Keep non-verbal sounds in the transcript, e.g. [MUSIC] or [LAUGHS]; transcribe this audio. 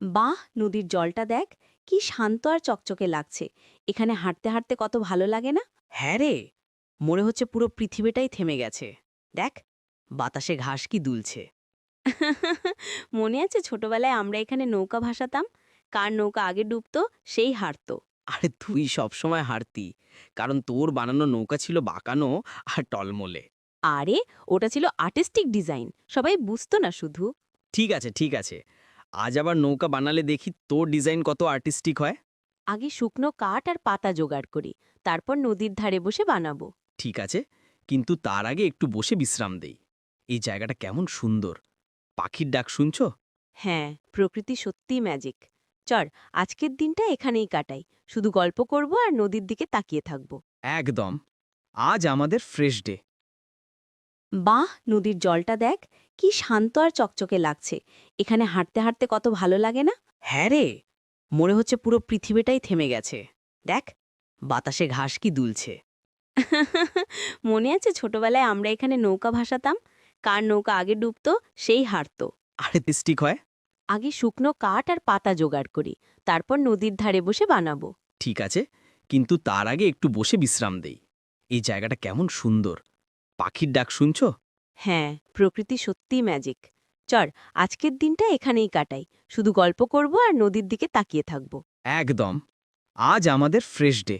বাহ নদীর জলটা দেখ কি শান্ত আর চকচকে লাগছে। এখানে হাঁটতে হাঁটতে কত ভালো লাগে না? হ্যাঁ রে মনে হচ্ছে পুরো পৃথিবীটাই থেমে গেছে। দেখ বাতাসে ঘাস কি দুলছে। [LAUGHS] মনে আছে ছোটবেলায় আমরা এখানে নৌকা ভাসাতাম? কার নৌকা আগে ডুবতো সেই হারতো। আরে তুই সবসময় হারতি কারণ তোর বানানো নৌকা ছিল বাঁকানো আর টলমলে। আরে ওটা ছিল আর্টিস্টিক ডিজাইন সবাই বুঝতো না শুধু। ঠিক আছে ঠিক আছে। আজ আবার নৌকা বানালে দেখি তোর ডিজাইন কত আর্টিস্টিক হয়। আগে শুকনো কাঠ আর পাতা জোগাড় করি তারপর নদীর ধারে বসে বানাবো। ঠিক আছে কিন্তু তার আগে একটু বসে বিশ্রাম দেই। এই জায়গাটা কেমন সুন্দর। পাখির ডাক শুনছো? হ্যাঁ প্রকৃতি সত্যিই ম্যাজিক চর আজকের দিনটা এখানেই কাটাই। শুধু গল্প করব আর নদীর দিকে তাকিয়ে থাকব। একদম। আজ আমাদের ফ্রেশ ডে বাহ নদীর জলটা দেখ কি শান্ত আর চকচকে লাগছে। এখানে হাঁটতে হাঁটতে কত ভালো লাগে না? হ্যাঁ রে মনে হচ্ছে পুরো পৃথিবীটাই থেমে গেছে। দেখ বাতাসে ঘাস কি দুলছে। [LAUGHS] মনে আছে ছোটবেলায় আমরা এখানে নৌকা ভাসাতাম? কার নৌকা আগে ডুবতো সেই হারতো। আর্টিস্টিক হয় আগে শুকনো কাঠ আর পাতা জোগাড় করি তারপর নদীর ধারে বসে বানাবো। ঠিক আছে কিন্তু তার আগে একটু বসে বিশ্রাম দেই। এই জায়গাটা কেমন সুন্দর। পাখির ডাক শুনছ? হ্যাঁ প্রকৃতি সত্যি ম্যাজিক চর আজকের দিনটা এখানেই কাটাই। শুধু গল্প করব আর নদীর দিকে তাকিয়ে থাকব। একদম। আজ আমাদের ফ্রেশ ডে